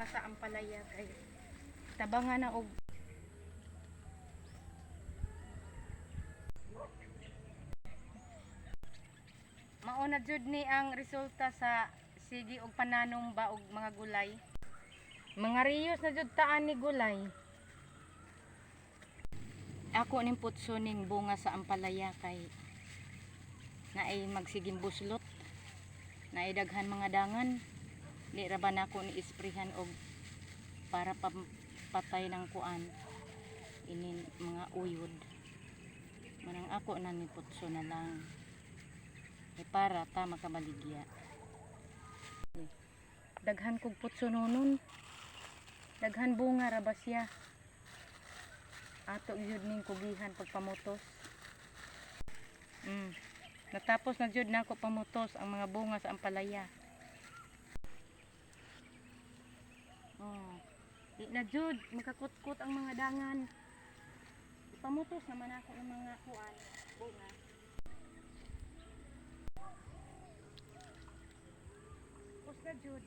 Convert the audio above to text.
bunga sa ampalaya kay tabangan na og Mauna jud ni ang resulta sa sige og pananom ba og mga gulay. Mga riyos na jud taan ni gulay. Ako ning putso ning bunga sa ampalaya kay na ay magsiging buslot na ay daghan mga dangan di ra ba nako ni isprihan og para pam- patay ng kuan? Inin mga uyod. Manang ako na ni putso na lang. E para ta makabaligya. Daghan kog putso nonon daghan bunga ra ba siya? Ato yun ning kugihan pagpamutos mm. natapos na jud nako pamutos ang mga bunga sa ampalaya di na jud makakutkot ang mga dangan. Pamutos naman ako ng mga kuan bunga. Na jud